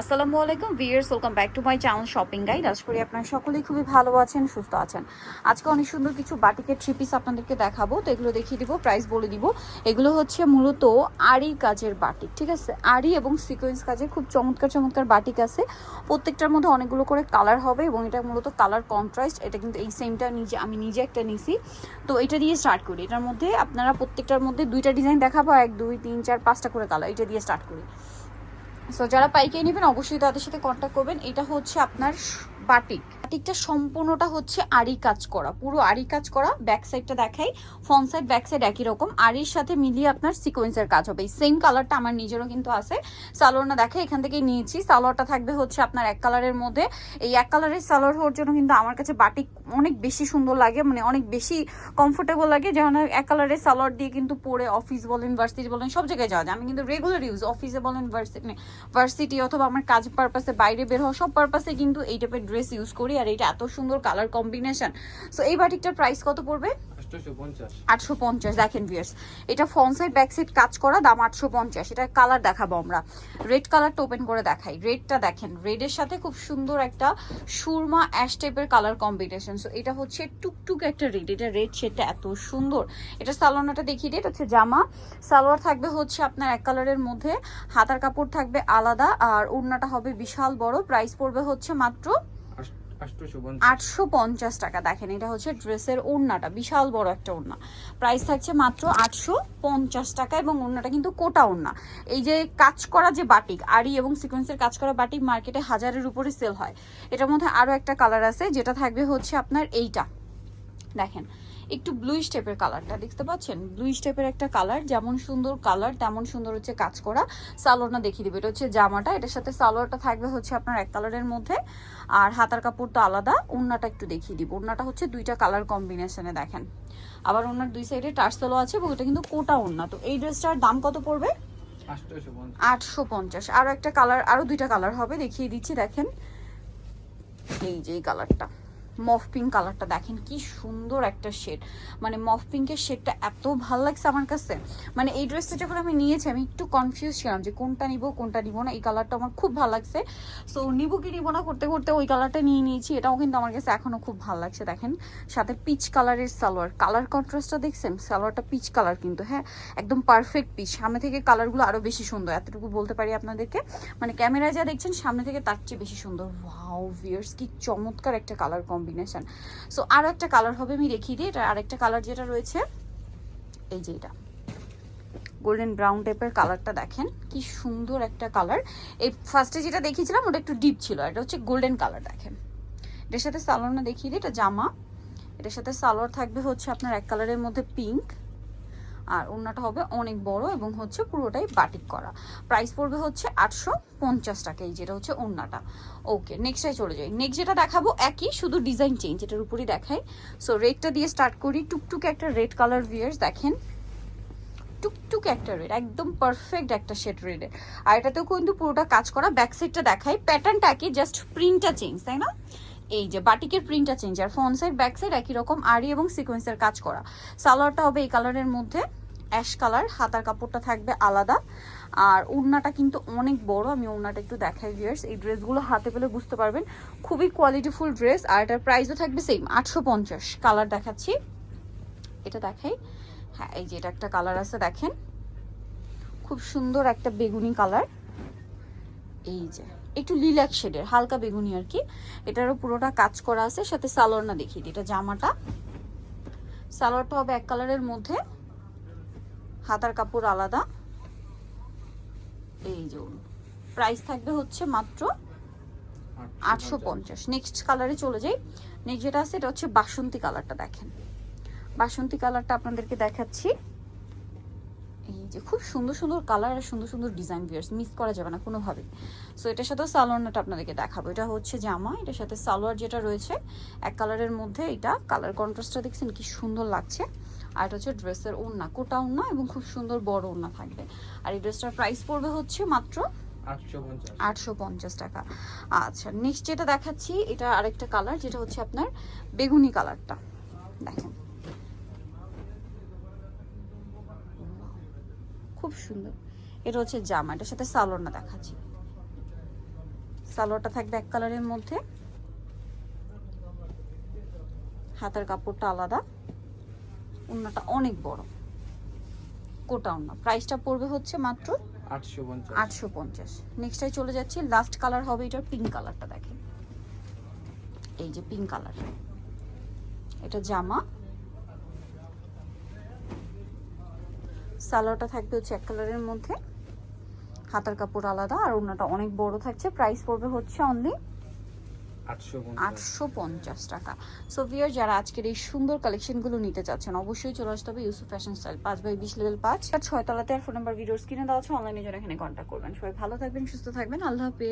আসসালামু আলাইকুম viewers welcome back to my channel shopping guide. আশা করি আপনারা সকলেই খুবই ভালো আছেন, সুস্থ আছেন। আজকে অনেক সুন্দর কিছু বাটিকের থ্রি পিস আপনাদেরকে দেখাবো। তো এগুলো দেখিয়ে দিব প্রাইস বলে দিব। এগুলো হচ্ছে মূলত আড়ির কাজের বাটিক, ঠিক আছে? আড়ি এবং সিকোয়েন্স কাজের খুব চমৎকার চমৎকার বাটিক আছে। প্রত্যেকটার মধ্যে অনেকগুলো করে কালার হবে এবং এটা মূলত কালার কন্ট্রাস্ট এটা কিন্তু এই সেমটা নিজে, আমি নিজে একটা নিছি। তো এটা দিয়ে স্টার্ট করি। এটার মধ্যে আপনারা প্রত্যেকটার মধ্যে দুইটা ডিজাইন দেখাবো, এক, দুই, তিন, চার, পাঁচটা করে কালার এটা দিয়ে স্টার্ট করি। সো যারা পাইকারি নেবেন অবশ্যই তাদের সাথে কন্ট্যাক্ট করবেন। এটা হচ্ছে আপনার বাটিক। বাটিকটা সম্পূর্ণটা হচ্ছে আড়ি কাজ করা। পুরো আড়ি কাজ করা ব্যাক সাইডটা দেখাই ফ্রন্ট সাইড ব্যাক সাইড একই রকম। আড়ির সাথে মিলিয়ে আপনার সিকোয়েন্সের কাজ হবে। সেম কালারটা আমার নিজেরও কিন্তু আছে। সালোয়ারটা দেখে এখান থেকেই নিয়েছি। সালোয়ারটা থাকবে হচ্ছে আপনার এক কালারের মধ্যে। এই এক কালারের সালোয়ার হওয়ার জন্য কিন্তু আমার কাছে বাটিক অনেক বেশি সুন্দর লাগে মানে অনেক বেশি কমফোর্টেবল লাগে। যেমন এক কালারের সালোয়ার দিয়ে কিন্তু পরে অফিস বলেন ভার্সিটি বলেন, সব জায়গায় যাওয়া যায়। আমি কিন্তু রেগুলার ইউজ অফিসে বলেন ভার্সিটি ভার্সিটি অথবা আমার কাজ পারপাসে বাইরে বের হওয়া, সব পারপাসে কিন্তু এই টাইপের ড্রেস ইউজ করি। আর এটা এত সুন্দর কালার কম্বিনেশন সো এই বাটিকটার প্রাইস কত পড়বে? আটশো পঞ্চাশ। দেখেন ভিয়ার্স এটা ফ্রন্ট সাইড ব্যাক সাইড কাজ করা দাম আটশো পঞ্চাশ। এটা কালার দেখাবো আমরা। রেড কালারটা ওপেন করে দেখাই। রেডটা দেখেন রেডের সাথে খুব সুন্দর একটা সুরমা অ্যাশ টাইপের কালার কম্বিনেশন সো এটা হচ্ছে টুকটুক একটা রেড এটা রেড শেডটা এত সুন্দর। এটা সালোয়ারটা দেখিয়ে দিই এটা হচ্ছে জামা। সালোয়ার থাকবে হচ্ছে আপনার এক কালারের মধ্যে। হাতার কাপড় থাকবে আলাদা। আর ওড়নাটা হবে বিশাল বড়। প্রাইস পড়বে হচ্ছে মাত্র আটশো পঞ্চাশ টাকা। দেখেন, এটা হচ্ছে ড্রেসের ওড়নাটা, বিশাল বড় একটা ওড়না। প্রাইস থাকছে মাত্র আটশো পঞ্চাশ টাকা এবং ওড়নাটা কিন্তু কোটা ওড়না। এই যে কাজ করা যে বাটিক, আড়ি এবং সিকোয়েন্সের কাজ করা বাটিক মার্কেটে হাজারের উপরে সেল হয়। এটার মধ্যে আরও একটা কালার আছে, যেটা থাকবে হচ্ছে আপনার এইটা। দেখেন একটু ব্লু স্টেপের কালারটা দেখতে পাচ্ছেন? ব্লু স্টেপের একটা কালার যেমন সুন্দর কালার তেমন সুন্দর হচ্ছে কাজ করা। সালোয়ারটা দেখিয়ে দিবে এটা হচ্ছে জামাটা এটার সাথে সালোয়ারটা থাকবে হচ্ছে আপনার এক কালারের মধ্যে। আর হাতার কাপড় তো আলাদা ওড়নাটা একটু দেখিয়ে দিব। ওড়নাটা হচ্ছে দুইটা কালার কম্বিনেশনে দেখেন। আবার ওনার দুই সাইডে টার্সেলও আছে এবং এটা কিন্তু কোটা ওড়না। তো এই ড্রেসটার দাম কত পড়বে? আটশো পঞ্চাশ। আরও একটা কালার আরও দুইটা কালার হবে দেখিয়ে দিচ্ছি দেখেন। এই যে এই কালারটা মফ পিঙ্ক কালারটা দেখেন, কি সুন্দর একটা শেড মানে মফ পিঙ্কের শেডটা এত ভালো লাগছে আমার কাছে। মানে এই ড্রেসটা যখন আমি নিয়েছি, আমি একটু কনফিউজ ছিলাম যে কোনটা নিব কোনটা নিব না। এই কালারটা আমার খুব ভালো লাগছে। সো নিব কি নিব না করতে করতে ওই কালারটা নিয়ে নিয়েছি। এটাও কিন্তু আমার কাছে এখনও খুব ভালো লাগছে, দেখেন। সাথে পিচ কালারের সালোয়ার। কালার কন্ট্রাস্টটা দেখছেন? সালোয়ারটা পিচ কালার কিন্তু হ্যাঁ? একদম পারফেক্ট পিচ সামনে থেকে কালারগুলো আরও বেশি সুন্দর। এতটুকু বলতে পারি আপনাদেরকে। মানে ক্যামেরায় যা দেখছেন, সামনে থেকে তার চেয়ে বেশি সুন্দর। ওয়াও ভিয়ার্স কি চমৎকার একটা কালার কম্বিনেশন সো আরও একটা কালার হবে, আমি দেখিয়ে দিই, এটা আরেকটা কালার যেটা রয়েছে, এই যে এটা। গোল্ডেন ব্রাউন টাইপের কালারটা দেখেন, কি সুন্দর একটা কালার এই ফার্স্টে যেটা দেখিয়েছিলাম, ওটা একটু ডিপ ছিল, এটা হচ্ছে গোল্ডেন কালার দেখেন। এটার সাথে সালোয়ারটা দেখিয়ে দিই, এটা জামা। এটার সাথে সালোয়ার থাকবে হচ্ছে আপনার এক কালারের মধ্যে পিঙ্ক আর ওড়নাটা হবে অনেক বড় এবং হচ্ছে পুরোটাই বাটিক করা। প্রাইস পড়বে হচ্ছে আটশো পঞ্চাশ টাকা, এই যেটা হচ্ছে ওড়নাটা। ওকে নেক্সটটাই চলে যাই। নেক্সট যেটা দেখাবো একই, শুধু ডিজাইন চেঞ্জ এটার উপরই দেখাই। সো রেডটা দিয়ে স্টার্ট করি। টুকটুক একটা রেড কালার ভিয়ার্স দেখেন। টুকটুক একটা রেড একদম পারফেক্ট একটা শেড রেডের আর এটাতেও কিন্তু পুরোটা কাজ করা। ব্যাক সাইডটা দেখাই। প্যাটার্নটা কি? জাস্ট প্রিন্টটা চেঞ্জ তাই না? এই যে বাটিকের প্রিন্টটা চেঞ্জ আর ফ্রন্ট সাইড ব্যাক সাইড একই রকম আড়ি এবং সিকোয়েন্সের কাজ করা। সালোয়ারটা হবে এই কালারের মধ্যে। অ্যাশ কালার, হাতার কাপড়টা থাকবে আলাদা। আর ওড়নাটা কিন্তু অনেক বড়, আমি ওড়নাটা একটু দেখাই ভিয়ার্স এই ড্রেসগুলো হাতে পেলে বুঝতে পারবেন, খুবই কোয়ালিটিফুল ড্রেস আর এটার প্রাইসও থাকবে সেম আটশো পঞ্চাশ। কালার দেখাচ্ছি। এটা দেখাই। হ্যাঁ এই যে এটা একটা কালার আছে, দেখেন। খুব সুন্দর একটা বেগুনি কালার এই যে, একটু লিলাক শেডের হালকা বেগুনি আর কি। এটারও পুরোটা কাজ করা আছে, সাথে সালোয়ার না দেখিয়ে দিই, এটা জামাটা। সালোয়ারটা হবে এক কালারের মধ্যে। হাতার কাপড় আলাদা। এই যে প্রাইস থাকবে হচ্ছে মাত্র আটশো পঞ্চাশ। নেক্সট কালারে চলে যাই। নেক্সট যেটা আছে, এটা হচ্ছে বাসন্তী কালারটা দেখেন। বাসন্তী কালারটা আপনাদেরকে দেখাচ্ছি। এই যে খুব সুন্দর সুন্দর কালার আর সুন্দর সুন্দর ডিজাইন ভিয়ার্স মিস করা যাবে না কোনোভাবে সো এটার সাথেও সালোয়ারটা আপনাদেরকে দেখাবো। এটা হচ্ছে জামা, এটার সাথে সালোয়ার যেটা রয়েছে, এক কালারের মধ্যে এটা কালার কন্ট্রাস্টটা দেখছেন কি সুন্দর লাগছে। আর এটা হচ্ছে ড্রেসের ওড়না। কোটা ওড়না এবং খুব সুন্দর বড় ওড়না থাকবে। আর এই ড্রেসটার প্রাইস পড়বে হচ্ছে মাত্র আটশো পঞ্চাশ। টাকা। আচ্ছা নেক্সট যেটা দেখাচ্ছি এটা আরেকটা কালার যেটা হচ্ছে আপনার বেগুনি কালারটা দেখেন। খুব সুন্দর। এটা হচ্ছে জামা এটার সাথে সালোয়ারটা দেখাচ্ছি। সালোয়ারটা থাকবে এক কালারের মধ্যে। হাতের কাপড়টা আলাদা। ওন্নাটা অনেক বড়। কোটা ওন্না প্রাইসটা পড়বে হচ্ছে মাত্র আটশো পঞ্চাশ। নেক্সটাই চলে যাচ্ছি। লাস্ট কালার হবে এটার পিঙ্ক কালারটা দেখেন। এই যে পিঙ্ক কালার এটা জামা। সালোয়ারটা থাকবে হচ্ছে এক কালারের মধ্যে। হাতার কাপড় আলাদা আর ওনাটা অনেক বড় থাকছে। প্রাইস পড়বে হচ্ছে অনলি আটশো পঞ্চাশ। টাকা। সো ভিয়ার যারা আজকের এই সুন্দর কালেকশনগুলো নিতে চাচ্ছেন, অবশ্যই চলে আসতে হবে ইউসুফ ফ্যাশন স্টাইল পাঁচ বাই বিশ লেভেল পাঁচ। আর ছয় তলাতে আর ফোন নাম্বার ভিডিওস কিনে দেওয়া আছে অনলাইনে যারা এখানে কন্ট্যাক্ট করবেন। সবাই ভালো থাকবেন, সুস্থ থাকবেন। আল্লাহ হাফেজ।